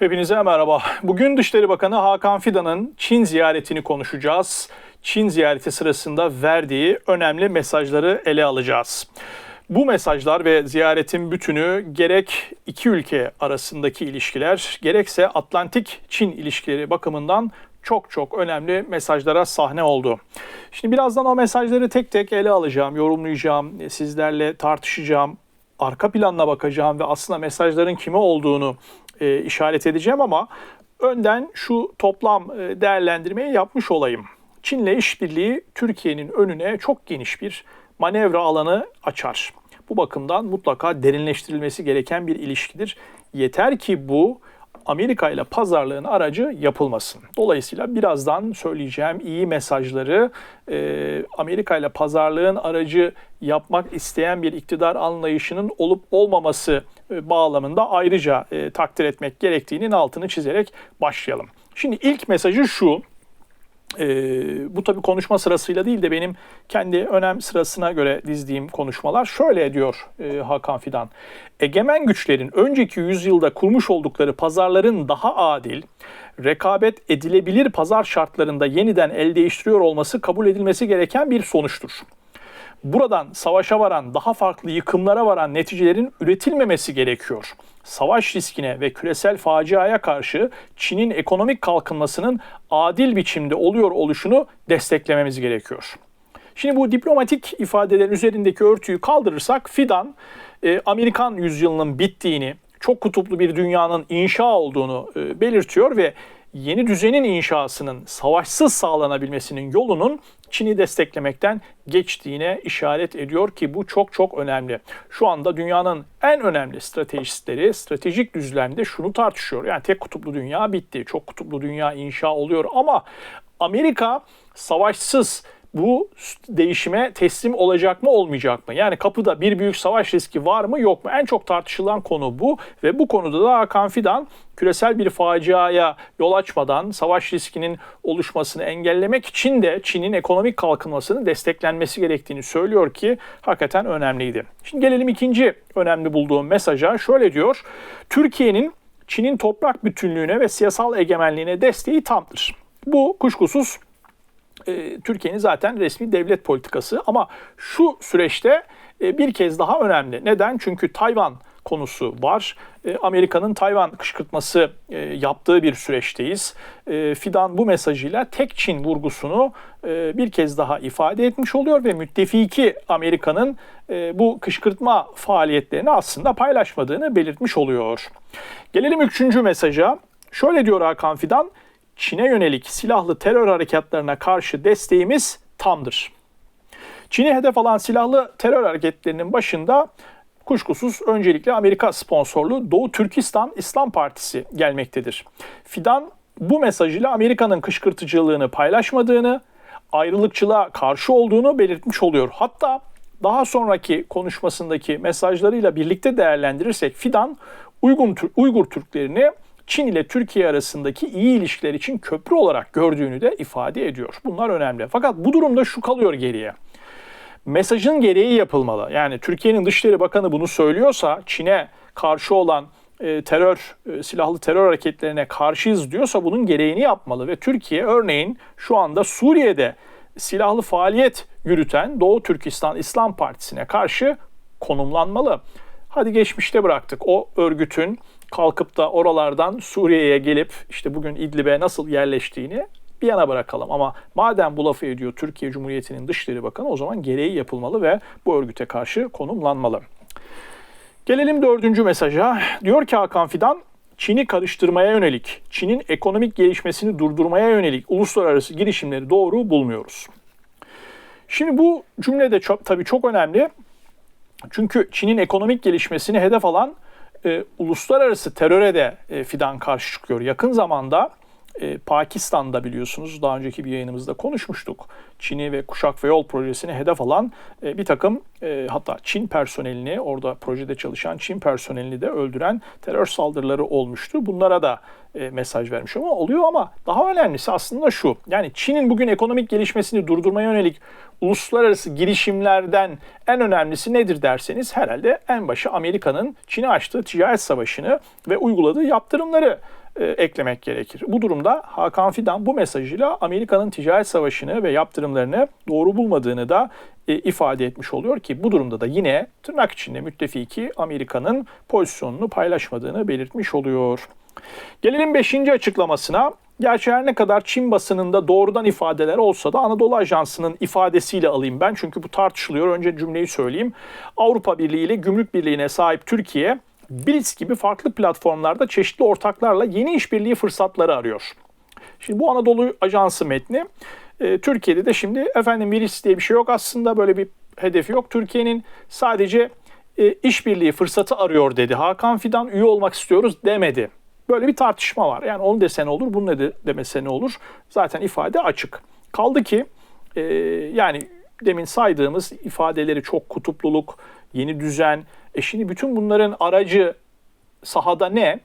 Hepinize merhaba. Bugün Dışişleri Bakanı Hakan Fidan'ın Çin ziyaretini konuşacağız. Çin ziyareti sırasında verdiği önemli mesajları ele alacağız. Bu mesajlar ve ziyaretin bütünü gerek iki ülke arasındaki ilişkiler gerekse Atlantik Çin ilişkileri bakımından çok çok önemli mesajlara sahne oldu. Şimdi birazdan o mesajları tek tek ele alacağım, yorumlayacağım, sizlerle tartışacağım, arka planına bakacağım ve aslında mesajların kime olduğunu e, işaret edeceğim ama önden şu toplam e, değerlendirmeyi yapmış olayım. Çin'le işbirliği Türkiye'nin önüne çok geniş bir manevra alanı açar. Bu bakımdan mutlaka derinleştirilmesi gereken bir ilişkidir. Yeter ki bu Amerika ile pazarlığın aracı yapılmasın. Dolayısıyla birazdan söyleyeceğim iyi mesajları e, Amerika ile pazarlığın aracı yapmak isteyen bir iktidar anlayışının olup olmaması e, bağlamında ayrıca e, takdir etmek gerektiğinin altını çizerek başlayalım. Şimdi ilk mesajı şu. E, bu tabii konuşma sırasıyla değil de benim kendi önem sırasına göre dizdiğim konuşmalar şöyle diyor e, Hakan Fidan. Egemen güçlerin önceki yüzyılda kurmuş oldukları pazarların daha adil, rekabet edilebilir pazar şartlarında yeniden el değiştiriyor olması kabul edilmesi gereken bir sonuçtur. Buradan savaşa varan, daha farklı yıkımlara varan neticelerin üretilmemesi gerekiyor. Savaş riskine ve küresel faciaya karşı Çin'in ekonomik kalkınmasının adil biçimde oluyor oluşunu desteklememiz gerekiyor. Şimdi bu diplomatik ifadelerin üzerindeki örtüyü kaldırırsak Fidan e, Amerikan yüzyılının bittiğini, çok kutuplu bir dünyanın inşa olduğunu e, belirtiyor ve yeni düzenin inşasının savaşsız sağlanabilmesinin yolunun Çin'i desteklemekten geçtiğine işaret ediyor ki bu çok çok önemli. Şu anda dünyanın en önemli stratejistleri stratejik düzlemde şunu tartışıyor. Yani tek kutuplu dünya bitti. Çok kutuplu dünya inşa oluyor ama Amerika savaşsız bu değişime teslim olacak mı olmayacak mı? Yani kapıda bir büyük savaş riski var mı yok mu? En çok tartışılan konu bu ve bu konuda da Hakan Fidan küresel bir faciaya yol açmadan savaş riskinin oluşmasını engellemek için de Çin'in ekonomik kalkınmasının desteklenmesi gerektiğini söylüyor ki hakikaten önemliydi. Şimdi gelelim ikinci önemli bulduğum mesaja. Şöyle diyor. Türkiye'nin Çin'in toprak bütünlüğüne ve siyasal egemenliğine desteği tamdır. Bu kuşkusuz e, Türkiye'nin zaten resmi devlet politikası ama şu süreçte e, bir kez daha önemli. Neden? Çünkü Tayvan konusu var. E, Amerika'nın Tayvan kışkırtması e, yaptığı bir süreçteyiz. E, Fidan bu mesajıyla tek Çin vurgusunu e, bir kez daha ifade etmiş oluyor ve müttefiki Amerika'nın e, bu kışkırtma faaliyetlerini aslında paylaşmadığını belirtmiş oluyor. Gelelim üçüncü mesaja. Şöyle diyor Hakan Fidan, Çin'e yönelik silahlı terör harekatlarına karşı desteğimiz tamdır. Çin'i hedef alan silahlı terör hareketlerinin başında kuşkusuz öncelikle Amerika sponsorlu Doğu Türkistan İslam Partisi gelmektedir. Fidan bu mesajıyla Amerika'nın kışkırtıcılığını paylaşmadığını, ayrılıkçılığa karşı olduğunu belirtmiş oluyor. Hatta daha sonraki konuşmasındaki mesajlarıyla birlikte değerlendirirsek Fidan Uygun, Uygur Türklerini Çin ile Türkiye arasındaki iyi ilişkiler için köprü olarak gördüğünü de ifade ediyor. Bunlar önemli. Fakat bu durumda şu kalıyor geriye. Mesajın gereği yapılmalı. Yani Türkiye'nin Dışişleri Bakanı bunu söylüyorsa Çin'e karşı olan e, terör, e, silahlı terör hareketlerine karşıyız diyorsa bunun gereğini yapmalı ve Türkiye örneğin şu anda Suriye'de silahlı faaliyet yürüten Doğu Türkistan İslam Partisi'ne karşı konumlanmalı. Hadi geçmişte bıraktık. O örgütün kalkıp da oralardan Suriye'ye gelip işte bugün İdlib'e nasıl yerleştiğini bir yana bırakalım. Ama madem bu lafı ediyor Türkiye Cumhuriyeti'nin Dışişleri Bakanı o zaman gereği yapılmalı ve bu örgüte karşı konumlanmalı. Gelelim dördüncü mesaja. Diyor ki Hakan Fidan, Çin'i karıştırmaya yönelik, Çin'in ekonomik gelişmesini durdurmaya yönelik uluslararası girişimleri doğru bulmuyoruz. Şimdi bu cümle de çok, tabii çok önemli. Çünkü Çin'in ekonomik gelişmesini hedef alan e, uluslararası teröre de e, Fidan karşı çıkıyor. Yakın zamanda e, Pakistan'da biliyorsunuz daha önceki bir yayınımızda konuşmuştuk. Çin'i ve Kuşak ve Yol projesini hedef alan e, bir takım e, hatta Çin personelini orada projede çalışan Çin personelini de öldüren terör saldırıları olmuştu. Bunlara da e, mesaj vermiş ama oluyor ama daha önemlisi aslında şu. Yani Çin'in bugün ekonomik gelişmesini durdurmaya yönelik uluslararası girişimlerden en önemlisi nedir derseniz herhalde en başı Amerika'nın Çin'e açtığı ticaret savaşını ve uyguladığı yaptırımları e, eklemek gerekir. Bu durumda Hakan Fidan bu mesajıyla Amerika'nın ticaret savaşını ve yaptırımlarını doğru bulmadığını da e, ifade etmiş oluyor ki bu durumda da yine tırnak içinde müttefiki Amerika'nın pozisyonunu paylaşmadığını belirtmiş oluyor. Gelelim 5. açıklamasına. Gerçi her ne kadar Çin basınında doğrudan ifadeler olsa da Anadolu Ajansı'nın ifadesiyle alayım ben. Çünkü bu tartışılıyor. Önce cümleyi söyleyeyim. Avrupa Birliği ile Gümrük Birliği'ne sahip Türkiye, Blitz gibi farklı platformlarda çeşitli ortaklarla yeni işbirliği fırsatları arıyor. Şimdi bu Anadolu Ajansı metni. E, Türkiye'de de şimdi efendim Blitz diye bir şey yok aslında böyle bir hedefi yok. Türkiye'nin sadece e, işbirliği fırsatı arıyor dedi. Hakan Fidan üye olmak istiyoruz demedi. Böyle bir tartışma var. Yani onu desen olur, bunu ne demese ne olur. Zaten ifade açık. Kaldı ki e, yani demin saydığımız ifadeleri çok kutupluluk, yeni düzen. E şimdi bütün bunların aracı sahada ne?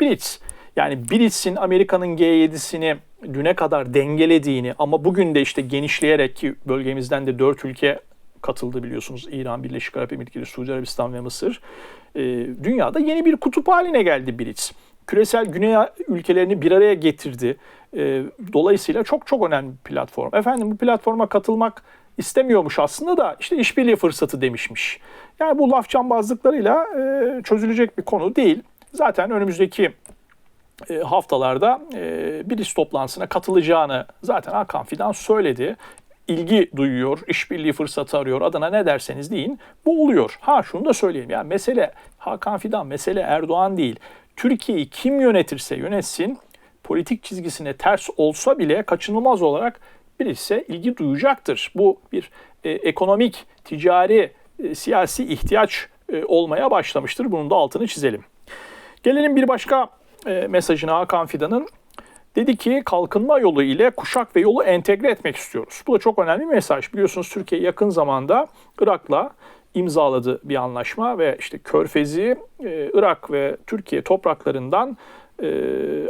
Blitz. Yani Blitz'in Amerika'nın G7'sini düne kadar dengelediğini ama bugün de işte genişleyerek ki bölgemizden de 4 ülke katıldı biliyorsunuz. İran, Birleşik Arap Emirlikleri, Suudi Arabistan ve Mısır. E, dünyada yeni bir kutup haline geldi Blitz. Küresel güney ülkelerini bir araya getirdi. E, dolayısıyla çok çok önemli bir platform. Efendim bu platforma katılmak istemiyormuş aslında da işte işbirliği fırsatı demişmiş. Yani bu laf cambazlıklarıyla e, çözülecek bir konu değil. Zaten önümüzdeki e, haftalarda e, bir toplantısına katılacağını zaten Hakan Fidan söyledi ilgi duyuyor, işbirliği fırsatı arıyor. Adına ne derseniz deyin. Bu oluyor. Ha şunu da söyleyeyim. Yani mesele Hakan Fidan, mesele Erdoğan değil. Türkiye'yi kim yönetirse yönetsin politik çizgisine ters olsa bile kaçınılmaz olarak birisi ilgi duyacaktır. Bu bir e, ekonomik, ticari, e, siyasi ihtiyaç e, olmaya başlamıştır. Bunun da altını çizelim. Gelelim bir başka e, mesajına Hakan Fidan'ın. Dedi ki kalkınma yolu ile kuşak ve yolu entegre etmek istiyoruz. Bu da çok önemli bir mesaj. Biliyorsunuz Türkiye yakın zamanda Irak'la imzaladı bir anlaşma ve işte Körfez'i e, Irak ve Türkiye topraklarından e,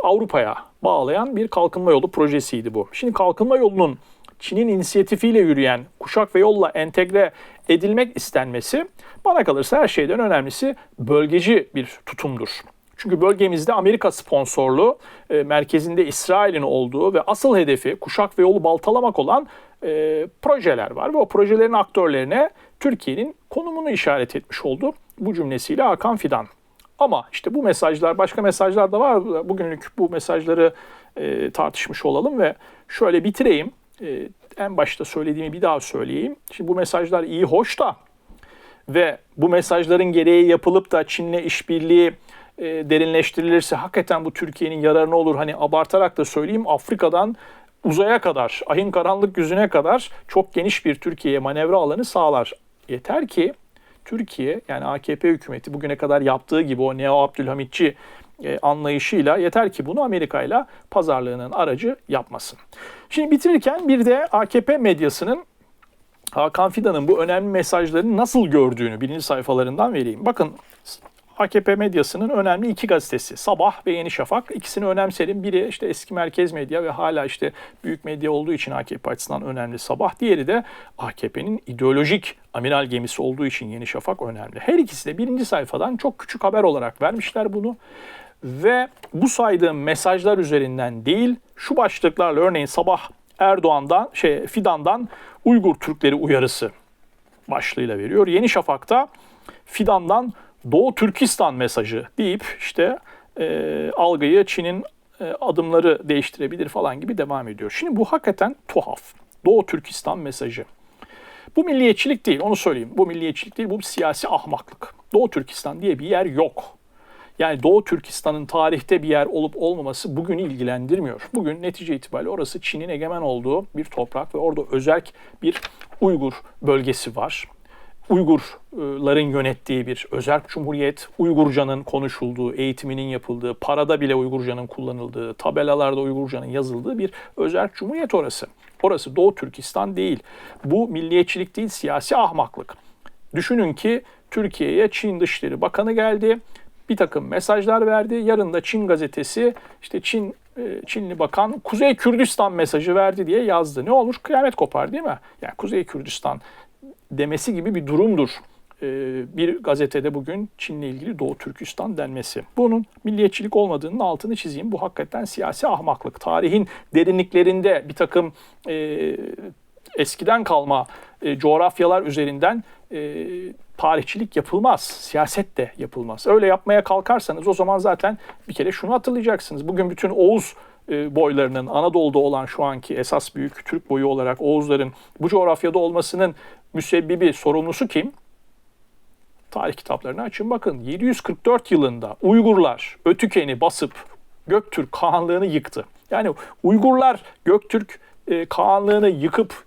Avrupa'ya bağlayan bir kalkınma yolu projesiydi bu. Şimdi kalkınma yolunun Çin'in inisiyatifiyle yürüyen kuşak ve yolla entegre edilmek istenmesi bana kalırsa her şeyden önemlisi bölgeci bir tutumdur. Çünkü bölgemizde Amerika sponsorlu, e, merkezinde İsrail'in olduğu ve asıl hedefi kuşak ve yolu baltalamak olan e, projeler var. Ve o projelerin aktörlerine Türkiye'nin konumunu işaret etmiş oldu bu cümlesiyle Hakan Fidan. Ama işte bu mesajlar, başka mesajlar da var. Bugünlük bu mesajları e, tartışmış olalım ve şöyle bitireyim. E, en başta söylediğimi bir daha söyleyeyim. Şimdi bu mesajlar iyi, hoş da ve bu mesajların gereği yapılıp da Çin'le işbirliği e, derinleştirilirse hakikaten bu Türkiye'nin yararına olur. Hani abartarak da söyleyeyim Afrika'dan uzaya kadar, ayın karanlık yüzüne kadar çok geniş bir Türkiye'ye manevra alanı sağlar. Yeter ki Türkiye yani AKP hükümeti bugüne kadar yaptığı gibi o Neo Abdülhamitçi e, anlayışıyla yeter ki bunu Amerika ile pazarlığının aracı yapmasın. Şimdi bitirirken bir de AKP medyasının Hakan Fidan'ın bu önemli mesajlarını nasıl gördüğünü birinci sayfalarından vereyim. Bakın AKP medyasının önemli iki gazetesi. Sabah ve Yeni Şafak. İkisini önemserim. Biri işte eski merkez medya ve hala işte büyük medya olduğu için AKP açısından önemli Sabah. Diğeri de AKP'nin ideolojik amiral gemisi olduğu için Yeni Şafak önemli. Her ikisi de birinci sayfadan çok küçük haber olarak vermişler bunu. Ve bu saydığım mesajlar üzerinden değil, şu başlıklarla örneğin sabah Erdoğan'dan, şey Fidan'dan Uygur Türkleri uyarısı başlığıyla veriyor. Yeni Şafak'ta Fidan'dan Doğu Türkistan mesajı deyip işte e, algıyı Çin'in e, adımları değiştirebilir falan gibi devam ediyor. Şimdi bu hakikaten tuhaf. Doğu Türkistan mesajı. Bu milliyetçilik değil onu söyleyeyim. Bu milliyetçilik değil bu bir siyasi ahmaklık. Doğu Türkistan diye bir yer yok. Yani Doğu Türkistan'ın tarihte bir yer olup olmaması bugün ilgilendirmiyor. Bugün netice itibariyle orası Çin'in egemen olduğu bir toprak ve orada özerk bir Uygur bölgesi var. Uygurların yönettiği bir özerk cumhuriyet, Uygurcanın konuşulduğu, eğitiminin yapıldığı, parada bile Uygurcanın kullanıldığı, tabelalarda Uygurcanın yazıldığı bir özerk cumhuriyet orası. Orası Doğu Türkistan değil. Bu milliyetçilik değil, siyasi ahmaklık. Düşünün ki Türkiye'ye Çin Dışişleri Bakanı geldi. Bir takım mesajlar verdi. Yarın da Çin gazetesi işte Çin e, Çinli bakan Kuzey Kürdistan mesajı verdi diye yazdı. Ne olmuş? Kıyamet kopar değil mi? Yani Kuzey Kürdistan demesi gibi bir durumdur e, bir gazetede bugün Çin'le ilgili Doğu Türkistan denmesi. Bunun milliyetçilik olmadığının altını çizeyim. Bu hakikaten siyasi ahmaklık. Tarihin derinliklerinde bir takım e, eskiden kalma e, coğrafyalar üzerinden e, tarihçilik yapılmaz. Siyaset de yapılmaz. Öyle yapmaya kalkarsanız o zaman zaten bir kere şunu hatırlayacaksınız. Bugün bütün Oğuz boylarının Anadolu'da olan şu anki esas büyük Türk boyu olarak Oğuzların bu coğrafyada olmasının müsebbibi, sorumlusu kim? Tarih kitaplarını açın bakın. 744 yılında Uygurlar Ötüken'i basıp Göktürk Kağanlığını yıktı. Yani Uygurlar Göktürk e, Kağanlığını yıkıp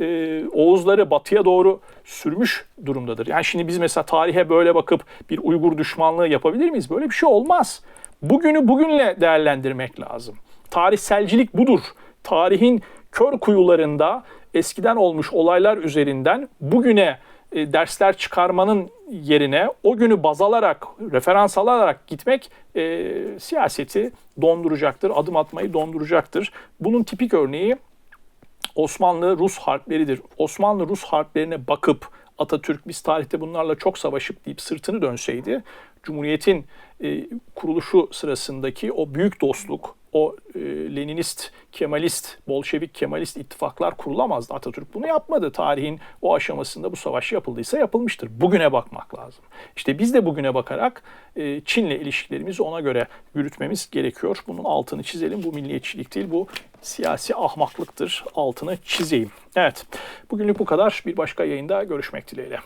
e, Oğuzları batıya doğru sürmüş durumdadır. Yani şimdi biz mesela tarihe böyle bakıp bir Uygur düşmanlığı yapabilir miyiz? Böyle bir şey olmaz. Bugünü bugünle değerlendirmek lazım. Tarihselcilik budur. Tarihin kör kuyularında eskiden olmuş olaylar üzerinden bugüne e, dersler çıkarmanın yerine o günü baz alarak, referans alarak gitmek e, siyaseti donduracaktır, adım atmayı donduracaktır. Bunun tipik örneği Osmanlı-Rus harpleridir. Osmanlı-Rus harplerine bakıp Atatürk biz tarihte bunlarla çok savaşıp deyip sırtını dönseydi Cumhuriyet'in e, kuruluşu sırasındaki o büyük dostluk, o e, Leninist, Kemalist, Bolşevik, Kemalist ittifaklar kurulamazdı. Atatürk bunu yapmadı. Tarihin o aşamasında bu savaş yapıldıysa yapılmıştır. Bugüne bakmak lazım. İşte biz de bugüne bakarak e, Çin'le ilişkilerimizi ona göre yürütmemiz gerekiyor. Bunun altını çizelim. Bu milliyetçilik değil, bu siyasi ahmaklıktır. Altını çizeyim. Evet, bugünlük bu kadar. Bir başka yayında görüşmek dileğiyle.